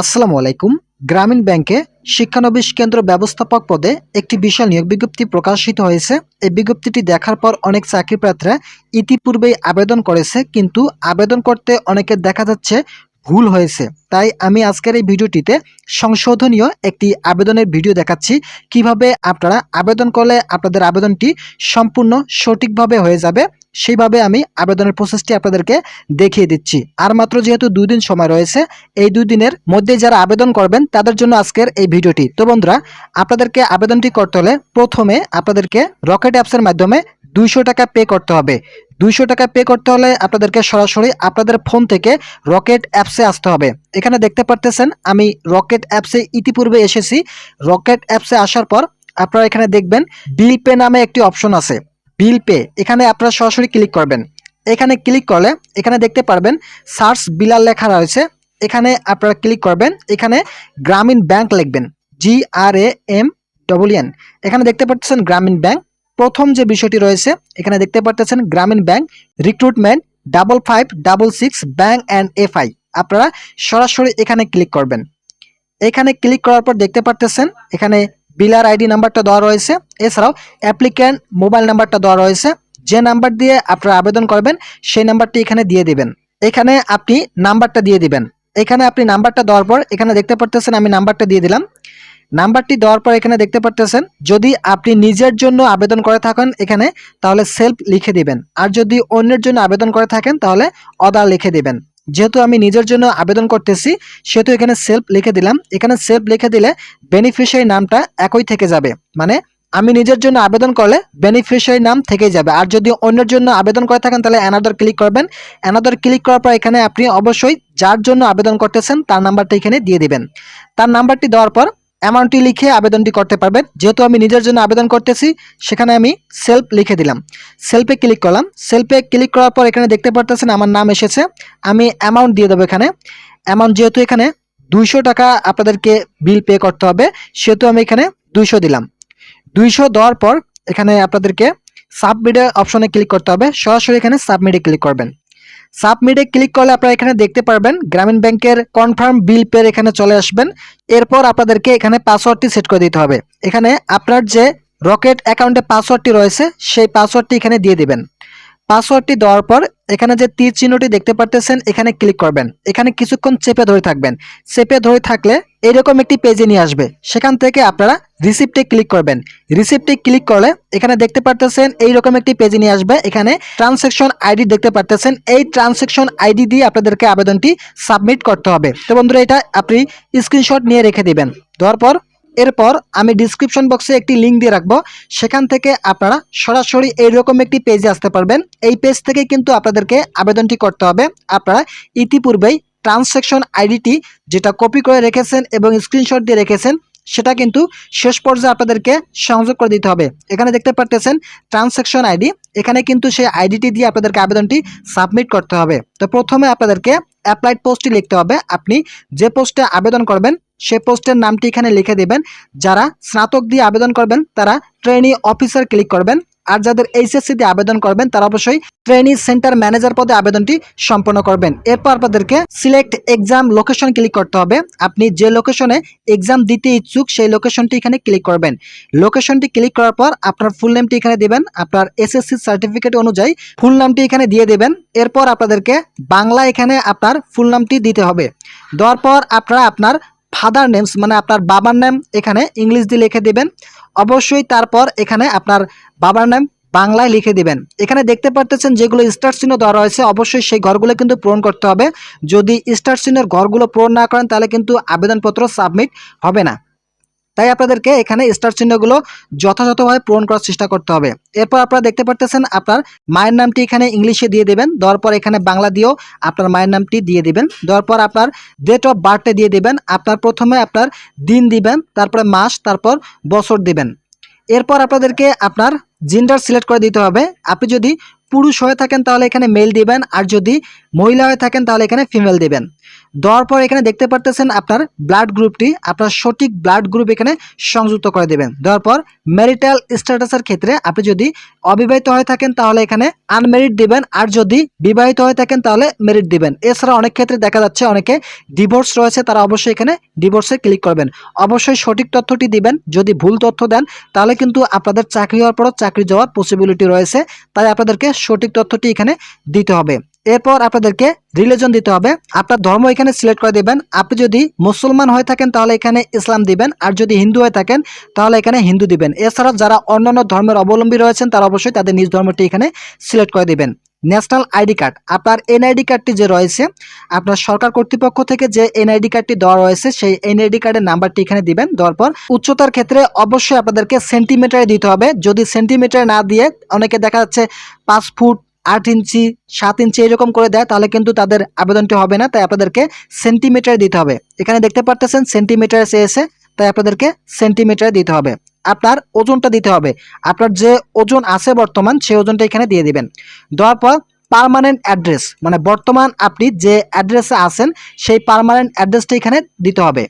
আসসালামু আলাইকুম। গ্রামীণ ব্যাংকে শিক্ষানবিশ কেন্দ্র ব্যবস্থাপক পদে একটি বিশাল নিয়োগ বিজ্ঞপ্তি প্রকাশিত হয়েছে। এই বিজ্ঞপ্তিটি দেখার পর অনেক চাকরি প্রার্থীরা ইতিপূর্বেই আবেদন করেছে, কিন্তু আবেদন করতে অনেকের দেখা যাচ্ছে ভুল হয়েছে। তাই আমি আজকের এই ভিডিওটিতে সংশোধনীয় একটি আবেদনের ভিডিও দেখাচ্ছি। কীভাবে আপনারা আবেদন করলে আপনাদের আবেদনটি সম্পূর্ণ সঠিকভাবে হয়ে যাবে, সেইভাবে আমি আবেদনের প্রসেসটি আপনাদেরকে দেখিয়ে দিচ্ছি। আর মাত্র যেহেতু দুই দিন সময় রয়েছে, এই দুই দিনের মধ্যে যারা আবেদন করবেন, তাদের জন্য আজকের এই ভিডিওটি। তো বন্ধুরা, আপনাদেরকে আবেদনটি করতে হলে প্রথমে আপনাদেরকে রকেট অ্যাপসের মাধ্যমে দুইশো টাকা পে করতে হবে। দুইশো টাকা পে করতে হলে আপনাদেরকে সরাসরি আপনাদের ফোন থেকে রকেট অ্যাপসে আসতে হবে। এখানে দেখতে পারতেছেন, আমি রকেট অ্যাপসে ইতিপূর্বে এসেছি। রকেট অ্যাপসে আসার পর আপনারা এখানে দেখবেন বিল পে নামে একটি অপশন আছে। বিল পে এখানে আপনারা সরাসরি ক্লিক করবেন। এখানে ক্লিক করলে এখানে দেখতে পারবেন সার্চ বিলাল লেখা রয়েছে। এখানে আপনারা ক্লিক করবেন, এখানে গ্রামীণ ব্যাংক লিখবেন G R A M double N এখানে দেখতে পাচ্ছেন গ্রামীণ ব্যাংক। প্রথম যে বিষয়টি রয়েছে, এখানে দেখতে পাচ্ছেন Grameen bank recruitment double five double six bank and FI আপনারা সরাসরি এখানে ক্লিক করবেন। এখানে ক্লিক করার পর দেখতে পারতেছেন, এখানে বিলার আইডি নাম্বারটা দেওয়া রয়েছে। এছাড়াও অ্যাপ্লিক্যান্ট মোবাইল নাম্বারটা দেওয়া রয়েছে। যে নাম্বার দিয়ে আপনারা আবেদন করবেন, সেই নাম্বারটি এখানে দিয়ে দিবেন। এখানে আপনি নাম্বারটা দিয়ে দিবেন। এখানে আপনি নাম্বারটা দেওয়ার পর এখানে দেখতে পারতেছেন, আমি নাম্বারটা দিয়ে দিলাম। নাম্বারটি দেওয়ার পর এখানে দেখতে পারতেছেন, যদি আপনি নিজের জন্য আবেদন করে থাকেন এখানে, তাহলে সেলফ লিখে দিবেন। আর যদি অন্যের জন্য আবেদন করে থাকেন, তাহলে অদার লিখে দিবেন। যেহেতু আমি নিজের জন্য আবেদন করতেছি, সেহেতু এখানে সেলফ লিখে দিলাম। এখানে সেলফ লিখে দিলে বেনিফিশিয়ারি নামটা একই থেকে যাবে। মানে আমি নিজের জন্য আবেদন করলে বেনিফিশিয়ারি নাম থেকেই যাবে। আর যদি অন্যের জন্য আবেদন করে থাকেন, তাহলে অ্যানাদার ক্লিক করবেন। অ্যানাদার ক্লিক করার পর এখানে আপনি অবশ্যই যার জন্য আবেদন করতেছেন, তার নাম্বারটা এখানে দিয়ে দিবেন। তার নাম্বারটি দেওয়ার পর অ্যামাউন্টটি লিখে আবেদনটি করতে পারবেন। যেহেতু আমি নিজের জন্য আবেদন করতেছি, সেখানে আমি সেলফ লিখে দিলাম। সেলফে ক্লিক করলাম। সেলফে ক্লিক করার পর এখানে দেখতে পারতেছেন আমার নাম এসেছে। আমি অ্যামাউন্ট দিয়ে দেবো এখানে। অ্যামাউন্ট যেহেতু এখানে দুইশো টাকা আপনাদেরকে বিল পে করতে হবে, সেহেতু আমি এখানে দুইশো দিলাম। দুইশো দেওয়ার পর এখানে আপনাদেরকে সাবমিটে অপশনে ক্লিক করতে হবে। সরাসরি এখানে সাবমিটে ক্লিক করবেন। সাবমিটে ক্লিক করলে আপনারা এখানে দেখতে পারবেন গ্রামীণ ব্যাংকের কনফার্ম বিল পের এখানে চলে আসবেন। এরপর আপনাদেরকে এখানে পাসওয়ার্ডটি সেট করে দিতে হবে। এখানে আপনার যে রকেট অ্যাকাউন্টে পাসওয়ার্ডটি রয়েছে, সেই পাসওয়ার্ডটি এখানে দিয়ে দেবেন। পাসওয়ার্ডটি দেওয়ার পর এখানে যে তীর চিহ্নটি দেখতে পারতেছেন, এখানে ক্লিক করবেন। এখানে কিছুক্ষণ চেপে ধরে থাকবেন। চেপে ধরে থাকলে এরকম একটি পেজে নিয়ে আসবে। সেখান থেকে আপনারা রিসিপ্টে ক্লিক করবেন। রিসিপ্টে ক্লিক করলে এখানে দেখতে পারতেছেন এইরকম একটি পেজে নিয়ে আসবে। এখানে ট্রানসাকশন আইডি দেখতে পারতেছেন। এই ট্রানসাকশন আইডি দিয়ে আপনাদেরকে আবেদনটি সাবমিট করতে হবে। তো বন্ধুরা, এটা আপনি স্ক্রিনশট নিয়ে রেখে দিবেন। দেওয়ার পর, এরপর আমি ডিসক্রিপশন বক্সে একটি লিঙ্ক দিয়ে রাখব। সেখান থেকে আপনারা সরাসরি এইরকম একটি পেজে আসতে পারবেন। এই পেজ থেকে কিন্তু আপনাদেরকে আবেদনটি করতে হবে। আপনারা ইতিপূর্বেই ট্রানসাকশন আইডিটি যেটা কপি করে রেখেছেন এবং স্ক্রিনশট দিয়ে রেখেছেন, সেটা কিন্তু শেষ পর্যায়ে আপনাদেরকে সংযোগ করে দিতে হবে। এখানে দেখতে পারতেছেন ট্রানসাকশন আইডি। এখানে কিন্তু সেই আইডিটি দিয়ে আপনাদেরকে আবেদনটি সাবমিট করতে হবে। তো প্রথমে আপনাদেরকে অ্যাপ্লাইড পোস্টটি লিখতে হবে। আপনি যে পোস্টে আবেদন করবেন, সেই পোস্টের নামটি এখানে লিখে দেবেন। যারা স্নাতক দিয়ে আবেদন করবেন, তারা ট্রেনি অফিসার ক্লিক করবেন। আর যাদের এইচএসসি দিয়ে আবেদন করবেন, তারা অবশ্যই ট্রেনিং সেন্টার ম্যানেজার পদে আবেদনটি সম্পন্ন করবেন। এরপর আপনাদেরকে সিলেক্ট এক্সাম লোকেশন ক্লিক করতে হবে। আপনি যে লোকেশনে এক্সাম দিতে ইচ্ছুক, সেই লোকেশনটি এখানে ক্লিক করবেন। লোকেশনটি ক্লিক করার পর আপনার ফুল নেমটি এখানে দিবেন। আপনার এসএসসি সার্টিফিকেট অনুযায়ী ফুল নামটি এখানে দিয়ে দেবেন। এরপর আপনাদেরকে বাংলা এখানে আপনার ফুল নামটি দিতে হবে। দেওয়ার পর আপনারা আপনার ফাদার নেমস মানে আপনার বাবার নাম এখানে ইংলিশ দিয়ে লিখে দিবেন। অবশ্যই তারপর এখানে আপনার বাবার নাম বাংলায় লিখে দিবেন। এখানে দেখতে পারতেছেন যেগুলো স্টার চিহ্ন দেওয়া রয়েছে, অবশ্যই সেই ঘরগুলো কিন্তু পূরণ করতে হবে। যদি স্টার চিহ্নের ঘরগুলো পূরণ না করেন, তাহলে কিন্তু আবেদনপত্র সাবমিট হবে না। তাই আপনাদেরকে এখানে স্টার চিহ্নগুলো যথাযথভাবে পূরণ করার চেষ্টা করতে হবে। এরপর আপনারা দেখতে পারতেছেন আপনার মায়ের নামটি এখানে ইংলিশে দিয়ে দেবেন। দেওয়ার পর এখানে বাংলা দিয়েও আপনার মায়ের নামটি দিয়ে দেবেন। দেওয়ার পর আপনার ডেট অফ বার্থডে দিয়ে দেবেন। আপনার প্রথমে আপনার দিন দিবেন, তারপরে মাস, তারপর বছর দিবেন। এরপর আপনাদেরকে আপনার জেন্ডার সিলেক্ট করে দিতে হবে। আপনি যদি পুরুষ হয়ে থাকেন তাহলে এখানে মেল দিবেন, আর যদি মহিলা হয়ে থাকেন তাহলে এখানে ফিমেল দিবেন। দেওয়ার পর এখানে দেখতে পারতেছেন আপনার ব্লাড গ্রুপটি আপনার সঠিক ব্লাড গ্রুপ এখানে সংযুক্ত করে দেবেন। দেওয়ার পর ম্যারিটাল স্ট্যাটাসের ক্ষেত্রে আপনি যদি অবিবাহিত হয়ে থাকেন তাহলে এখানে আনমেরিট দিবেন, আর যদি বিবাহিত হয়ে থাকেন তাহলে মেরিট দিবেন। এছাড়া অনেক ক্ষেত্রে দেখা যাচ্ছে অনেকে ডিভোর্স রয়েছে, তারা অবশ্যই এখানে ডিভোর্সে ক্লিক করবেন। অবশ্যই সঠিক তথ্যটি দিবেন, যদি ভুল তথ্য দেন, তাহলে কিন্তু আপনাদের চাকরি হওয়ার পরও চাকরি যাওয়ার পসিবিলিটি রয়েছে। তাই আপনাদেরকে সঠিক তথ্যটি এখানে দিতে হবে। এরপর আপনাদেরকে রিলিজন দিতে হবে। আপনার ধর্ম এখানে সিলেক্ট করে দিবেন। আপনি যদি মুসলমান হয়ে থাকেন, তাহলে এখানে ইসলাম দিবেন। আর যদি হিন্দু হয়ে থাকেন, তাহলে এখানে হিন্দু দিবেন। এছাড়াও যারা অন্যান্য ধর্মের অবলম্বী রয়েছেন, তারা অবশ্যই তাদের নিজ ধর্মটি এখানে সিলেক্ট করে দিবেন। National ID card. আপনার এনআইডি কার্ডটি যে রয়েছে, আপনার সরকার কর্তৃপক্ষ থেকে যে এনআইডি কার্ডটি দেওয়া রয়েছে, সেই এনআইডি কার্ডের নাম্বারটি এখানে দিবেন। দেওয়ার পর উচ্চতার ক্ষেত্রে অবশ্যই আপনাদেরকে সেন্টিমিটারে দিতে হবে। যদি সেন্টিমিটারে না দিয়ে অনেকে দেখা যাচ্ছে পাঁচ ফুট, আট ইঞ্চি, সাত ইঞ্চি এরকম করে দেয়, তাহলে কিন্তু তাদের আবেদনটি হবে না। তাই আপনাদেরকে সেন্টিমিটারে দিতে হবে। এখানে দেখতে পারতেছেন, সেন্টিমিটারে চেয়েছে, তাই আপনাদেরকে সেন্টিমিটারে দিতে হবে। আপনার ওজনটা দিতে হবে। আপনার যে ওজন আছে বর্তমান, সেই ওজনটা এখানে দিয়ে দিবেন। দেওয়ার পর পারমানেন্ট অ্যাড্রেস মানে বর্তমান আপনি যে অ্যাড্রেসে আছেন, সেই পারমানেন্ট অ্যাড্রেসটা এখানে দিতে হবে।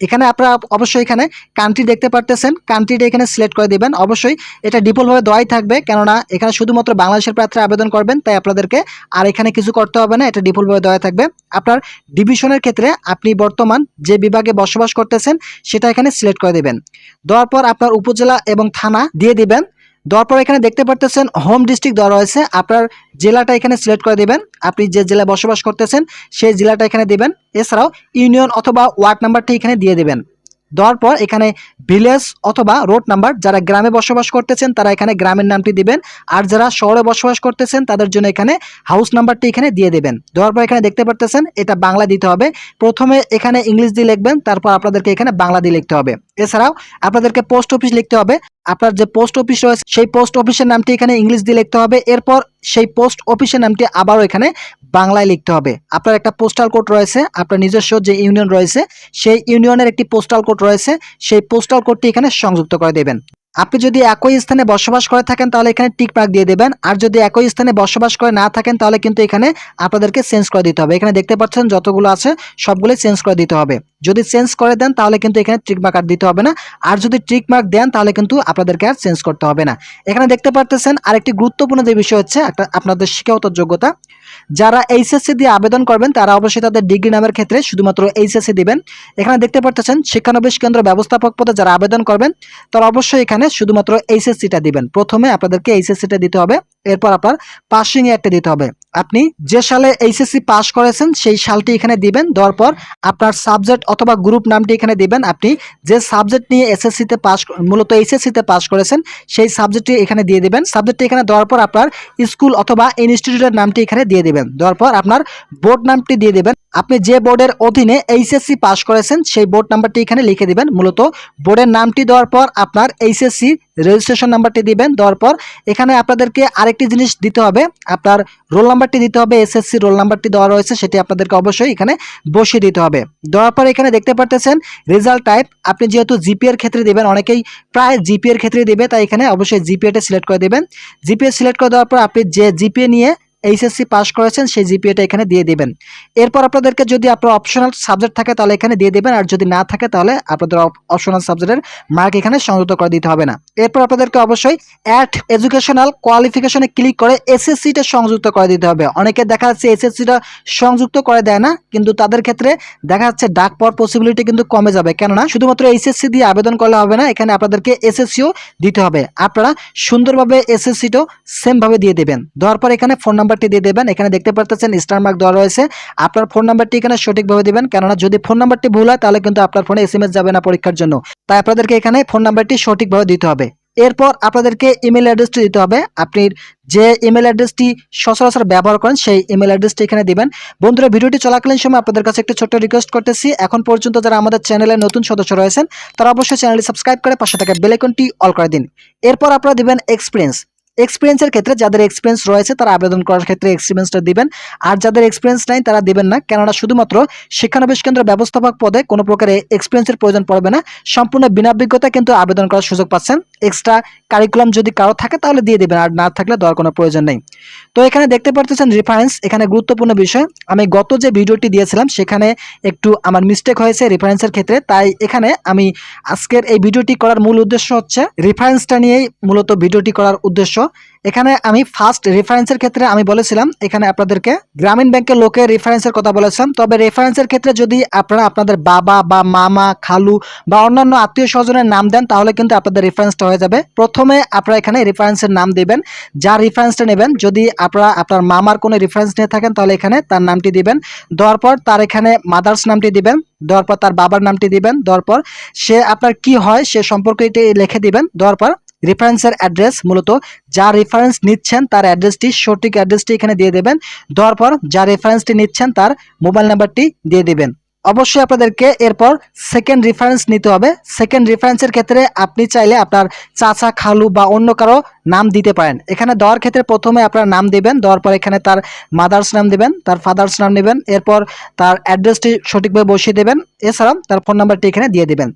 এখানে আপনারা অবশ্যই এখানে কান্ট্রি দেখতে পারতেছেন। কান্ট্রিটা এখানে সিলেক্ট করে দেবেন। অবশ্যই এটা ডিফল্টভাবে দেওয়াই থাকবে। কেননা এখানে শুধুমাত্র বাংলাদেশের প্রার্থীরা আবেদন করবেন, তাই আপনাদেরকে আর এখানে কিছু করতে হবে না, এটা ডিফল্টভাবে দেওয়া থাকবে। আপনার ডিভিশনের ক্ষেত্রে আপনি বর্তমান যে বিভাগে বসবাস করতেছেন, সেটা এখানে সিলেক্ট করে দেবেন। দেওয়ার পর আপনার উপজেলা এবং থানা দিয়ে দিবেন। দেওয়ার পর এখানে দেখতে পারতেছেন হোম ডিস্ট্রিক্ট দেওয়া রয়েছে। আপনার জেলাটা এখানে সিলেক্ট করে দেবেন। আপনি যে জেলায় বসবাস করতেছেন, সেই জেলাটা এখানে দেবেন। এছাড়াও ইউনিয়ন অথবা ওয়ার্ড নাম্বারটি এখানে দিয়ে দেবেন। দেওয়ার পর এখানে ভিলেজ অথবা রোড নাম্বার যারা গ্রামে বসবাস করতেছেন, তারা এখানে গ্রামের নামটি দিবেন। আর যারা শহরে বসবাস করতেছেন, তাদের জন্য এখানে হাউস নাম্বারটি এখানে দিয়ে দেবেন। দেওয়ার পর এখানে দেখতে পারতেছেন, এটা বাংলা দিতে হবে। প্রথমে এখানে ইংলিশ দিয়ে লিখবেন, তারপর আপনাদেরকে এখানে বাংলা দিয়ে লিখতে হবে। এছাড়াও আপনাদেরকে পোস্ট অফিস লিখতে হবে। আপনার যে পোস্ট অফিস রয়েছে, সেই পোস্ট অফিসের নামটি এখানে ইংলিশ দিয়ে লিখতে হবে। এরপর সেই পোস্ট অফিসের নামটি আবারও এখানে বাংলায় লিখতে হবে। আপনার একটা পোস্টাল কোড রয়েছে, আপনার নিজস্ব যে ইউনিয়ন রয়েছে, সেই ইউনিয়নের একটি পোস্টাল কোড রয়েছে, সেই পোস্টাল কোডটি এখানে সংযুক্ত করে দেবেন। আপনি যদি একই স্থানে বসবাস করে থাকেন, তাহলে এখানে টিক মার্ক দিয়ে দেবেন। আর যদি একই স্থানে বসবাস করে না থাকেন, তাহলে কিন্তু এখানে আপনাদেরকে চেঞ্জ করে দিতে হবে। এখানে দেখতে পাচ্ছেন যতগুলো আছে সবগুলো চেঞ্জ করে দিতে হবে। যদি চেঞ্জ করে দেন, তাহলে কিন্তু এখানে ট্রিক মার্ক আর দিতে হবে না। আর যদি ট্রিক মার্ক দেন, তাহলে কিন্তু আপনাদেরকে আর চেঞ্জ করতে হবে না। এখানে দেখতে পারতেছেন আরেকটি গুরুত্বপূর্ণ যে বিষয় হচ্ছে, একটা আপনাদের শিক্ষাগত যোগ্যতা। যারা এইচএসসি দিয়ে আবেদন করবেন, তারা অবশ্যই তাদের ডিগ্রি নামের ক্ষেত্রে শুধুমাত্র এইচএসসি দিবেন। এখানে দেখতে পারতেছেন শিক্ষানবিশ কেন্দ্র ব্যবস্থাপক পদে যারা আবেদন করবেন, তারা অবশ্যই এখানে শুধুমাত্র এইচএসসিটা দিবেন। প্রথমে আপনাদেরকে এইচএসসিটা দিতে হবে। এরপর আপনার পাসিং একটা দিতে হবে। আপনি যে সালে এইচএসসি পাস করেছেন, সেই সালটি এখানে দিবেন, দেওয়ার পর আপনার সাবজেক্ট অথবা গ্রুপ নামটি এখানে দিবেন। আপনি যে সাবজেক্ট নিয়ে এসএসসিতে পাস মূলত এইচএসসিতে পাস করেছেন, সেই সাবজেক্টটি এখানে দিয়ে দিবেন। সাবজেক্টটি এখানে দেওয়ার পর আপনার স্কুল অথবা ইনস্টিটিউটের নামটি এখানে দিয়ে দিবেন। দেওয়ার পর আপনার বোর্ড নামটি দিয়ে দিবেন। আপনি যে বোর্ডের অধীনে এইচএসসি পাস করেছেন, সেই বোর্ড নাম্বারটি এখানে লিখে দিবেন। মূলত বোর্ডের নামটি দেওয়ার পর আপনার এইচএসসি রেজিস্ট্রেশন নাম্বারটি দিবেন, দেওয়ার পর এখানে আপনাদেরকে আরেকটি জিনিস দিতে হবে। আপনার রোল নাম্বারটি দিতে হবে, এসএসসি রোল নাম্বারটি দেওয়া রয়েছে, সেটি আপনাদেরকে অবশ্যই এখানে বসিয়ে দিতে হবে। দেওয়ার পর এখানে দেখতে পারতেছেন, রেজাল্ট টাইপ, আপনি যেহেতু জিপিএর ক্ষেত্রে দেবেন, অনেকেই প্রায় জিপিএর ক্ষেত্রে দেবে, তাই এখানে অবশ্যই জিপিএটা সিলেক্ট করে দেবেন। জিপিএ সিলেক্ট করে দেওয়ার পর আপনি যে জিপিএ নিয়ে এইচএসসি পাস করেছেন, সেই জিপিএটা এখানে দিয়ে দেবেন। এরপর আপনাদেরকে যদি আপনার অপশনাল সাবজেক্ট থাকে, তাহলে এখানে দিয়ে দেবেন, আর যদি না থাকে, তাহলে আপনাদের অপশনাল সাবজেক্টের মার্ক এখানে সংযুক্ত করে দিতে হবে না। এরপর আপনাদেরকে অবশ্যই অ্যাড এডুকেশনাল কোয়ালিফিকেশনে ক্লিক করে এসএসসিটা সংযুক্ত করে দিতে হবে। অনেকে দেখা যাচ্ছে এসএসসিটা সংযুক্ত করে দেয় না, কিন্তু তাদের ক্ষেত্রে দেখা যাচ্ছে ডাক পাওয়ার পসিবিলিটি কিন্তু কমে যাবে। কেননা, শুধুমাত্র এইচএসসি দিয়ে আবেদন করলে হবে না, এখানে আপনাদেরকে এসএসসিও দিতে হবে। আপনারা সুন্দরভাবে এসএসসিটাও সেমভাবে দিয়ে দেবেন। দেওয়ার পর এখানে ফোন নাম্বারটি দিয়ে দেবেন। এখানে দেখতে পাচ্ছেন স্টার মার্ক দেওয়া রয়েছে। আপনার ফোন নাম্বারটি এখানে সঠিকভাবে দিবেন। কেননা যদি ফোন নাম্বারটি ভুল হয়, তাহলে কিন্তু আপনার ফোনে এসএমএস যাবে না পরীক্ষার জন্য। তাই আপনাদেরকে এখানে ফোন নাম্বারটি সঠিকভাবে দিতে হবে। এরপর আপনাদেরকে ইমেল অ্যাড্রেসটি দিতে হবে। আপনি যে ইমেল অ্যাড্রেসটি সচরাচর ব্যবহার করেন, সেই ইমেল অ্যাড্রেসটি এখানে দিবেন। বন্ধুরা, ভিডিওটি চলাকালীন সময় আপনাদের কাছে একটি ছোট্ট রিকোয়েস্ট করতেছি। এখন পর্যন্ত যারা আমাদের চ্যানেলে নতুন সদস্য রয়েছেন, তারা অবশ্যই চ্যানেলটি সাবস্ক্রাইব করে পাশে থাকা বেলাইকনটি অল করে দিন। এরপর আপনারা দিবেন এক্সপিরিয়েন্স এক্সপিরিয়েন্সের ক্ষেত্রে যাদের এক্সপিরিয়েন্স রয়েছে, তারা আবেদন করার ক্ষেত্রে এক্সপিরিয়েন্সটা দিবেন। আর যাদের এক্সপিরিয়েন্স নাই, তারা দিবেন না। কেননা শুধুমাত্র শিক্ষানবিশ কেন্দ্র ব্যবস্থাপক পদে কোনো প্রকারে এক্সপিরিয়েন্সের প্রয়োজন পড়বে না। সম্পূর্ণ বিনা অভিজ্ঞতা কিন্তু আবেদন করার সুযোগ পাচ্ছেন। এক্সট্রা কারিকুলাম যদি কারও থাকে, তাহলে দিয়ে দেবেন। আর না থাকলে দেওয়ার কোনো প্রয়োজন নেই। তো এখানে দেখতে পারতেছেন রেফারেন্স এখানে গুরুত্বপূর্ণ বিষয়। আমি গত যে ভিডিওটি দিয়েছিলাম, সেখানে একটু আমার মিস্টেক হয়েছে রেফারেন্সের ক্ষেত্রে। তাই এখানে আমি আজকের এই ভিডিওটি করার মূল উদ্দেশ্য হচ্ছে রেফারেন্সটা নিয়েই মূলত ভিডিওটি করার উদ্দেশ্য। এখানে আমি ফার্স্ট রেফারেন্সের ক্ষেত্রে আমি বলেছিলাম, এখানে আপনাদেরকে গ্রামীণ ব্যাংকের লোকের রেফারেন্সের কথা বলেছিলাম। তবে রেফারেন্সের ক্ষেত্রে যদি আপনারা আপনাদের বাবা বা মামা, খালু বা অন্যান্য আত্মীয় স্বজনের নাম দেন, তাহলে কিন্তু আপনাদের রেফারেন্সটা হয়ে যাবে। প্রথমে আপনারা এখানে রেফারেন্সের নাম দিবেন। যার রেফারেন্সটা নেবেন, যদি আপনারা আপনার মামার কোনো রেফারেন্স নিয়ে থাকেন, তাহলে এখানে তার নামটি দিবেন। দেওয়ার পর তার এখানে মাদার্স নামটি দিবেন। দেওয়ার পর তার বাবার নামটি দিবেন। দেওয়ার পর সে আপনার কি হয় সে সম্পর্কে লিখে দিবেন। দেওয়ার পর রেফারেন্সের অ্যাড্রেস মূলত যা রেফারেন্স নিচ্ছেন তার অ্যাড্রেসটি সঠিক অ্যাড্রেসটি এখানে দিয়ে দেবেন। দেওয়ার পর যা রেফারেন্সটি নিচ্ছেন তার মোবাইল নাম্বারটি দিয়ে দেবেন। অবশ্যই আপনাদেরকে এরপর সেকেন্ড রেফারেন্স নিতে হবে। সেকেন্ড রেফারেন্সের ক্ষেত্রে আপনি চাইলে আপনার চাচা, খালু বা অন্য কারও নাম দিতে পারেন। এখানে দেওয়ার ক্ষেত্রে প্রথমে আপনার নাম দেবেন, দেওয়ার পর এখানে তার মাদার্স নাম দেবেন, তার ফাদার্স নাম নেবেন, এরপর তার অ্যাড্রেসটি সঠিকভাবে বসিয়ে দেবেন। এছাড়াও তার ফোন নাম্বারটি এখানে দিয়ে দিবেন।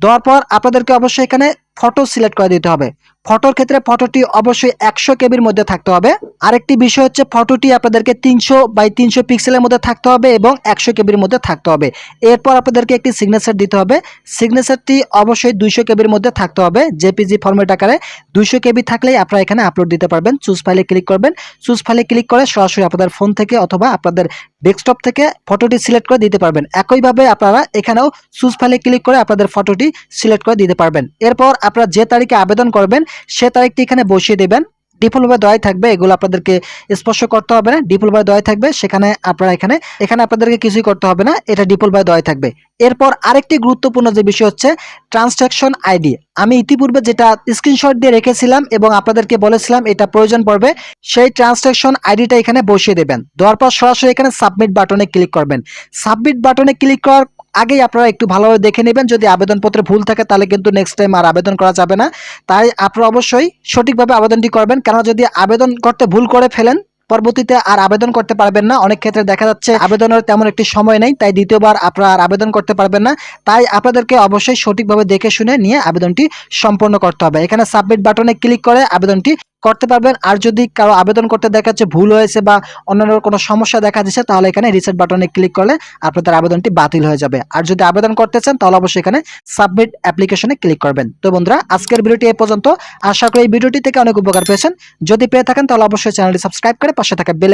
দেওয়ার পর আপনাদেরকে অবশ্যই এখানে ফটো সিলেক্ট করে দিতে হবে। ফটোর ক্ষেত্রে ফটোটি অবশ্যই একশো কেবির মধ্যে থাকতে হবে। আরেকটি বিষয় হচ্ছে ফটোটি আপনাদেরকে তিনশো বাই তিনশো পিক্সেলের মধ্যে থাকতে হবে এবং একশো কেবির মধ্যে থাকতে হবে। এরপর আপনাদেরকে একটি সিগনেচার দিতে হবে। সিগনেচারটি অবশ্যই দুইশো কেবির মধ্যে থাকতে হবে। জেপিজি ফর্মেট আকারে দুইশো কেবি থাকলেই আপনারা এখানে আপলোড দিতে পারবেন। চুজ ফাইলে ক্লিক করবেন। চুজ ফাইলে ক্লিক করে সরাসরি আপনাদের ফোন থেকে অথবা আপনাদের ডেস্কটপ থেকে ফটোটি সিলেক্ট করে দিতে পারবেন। একইভাবে আপনারা এখানেও চুজ ফাইলে ক্লিক করে আপনাদের ফটোটি সিলেক্ট করে দিতে পারবেন। এরপর আপনারা যে তারিখে আবেদন করবেন, সে তারিখটি এখানে বসিয়ে দেবেন। ডিফল্টভাবে দেওয়াই থাকবে, এগুলো আপনাদেরকে স্পর্শ করতে হবে না। ডিফল্টভাবে দেওয়াই থাকবে, সেখানে আপনারা এখানে এখানে আপনাদেরকে কিছুই করতে হবে না, এটা ডিফল্টভাবে দেওয়াই থাকবে। এরপর আরেকটি গুরুত্বপূর্ণ যে বিষয় হচ্ছে ট্রানস্ট্রাকশন আইডি। আমি ইতিপূর্বে যেটা স্ক্রিনশট দিয়ে রেখেছিলাম এবং আপনাদেরকে বলেছিলাম এটা প্রয়োজন পড়বে, সেই ট্রানস্ট্রাকশন আইডিটা এখানে বসিয়ে দেবেন। দেওয়ার পর সরাসরি এখানে সাবমিট বাটনে ক্লিক করবেন। সাবমিট বাটনে ক্লিক করার আগেই আপনারা একটু ভালোভাবে দেখে নেবেন। যদি আবেদনপত্রে ভুল থাকে, তাহলে কিন্তু নেক্সট টাইম আর আবেদন করা যাবে না। তাই আপনারা অবশ্যই সঠিকভাবে আবেদনটি করবেন। কেন যদি আবেদন করতে ভুল করে ফেলেন, পরবর্তীতে আর আবেদন করতে পারবেন না। অনেক ক্ষেত্রে দেখা যাচ্ছে আবেদনের তেমন একটি সময় নেই, তাই দ্বিতীয়বার আপনারা আর আবেদন করতে পারবেন না। তাই আপনাদেরকে অবশ্যই সঠিকভাবে দেখে শুনে নিয়ে আবেদনটি সম্পন্ন করতে হবে। এখানে সাবমিট বাটনে ক্লিক করে আবেদনটি করতে পারবেন। আর যদি কারও আবেদন করতে দেখা যাচ্ছে ভুল হয়েছে বা অন্যান্য কোনো সমস্যা দেখা দিচ্ছে তাহলে এখানে রিসেট বাটনে ক্লিক করলে আপনাদের আবেদনটি বাতিল হয়ে যাবে। আর যদি আবেদন করতে চান, তাহলে অবশ্যই এখানে সাবমিট অ্যাপ্লিকেশনে ক্লিক করবেন। তো বন্ধুরা, আজকের ভিডিওটি এ পর্যন্ত। আশা করি এই ভিডিওটি থেকে অনেক উপকার পেয়েছেন। যদি পেয়ে থাকেন, তাহলে অবশ্যই চ্যানেলটি সাবস্ক্রাইব করে পাশে থাকা বেল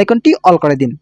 অল করে দিন।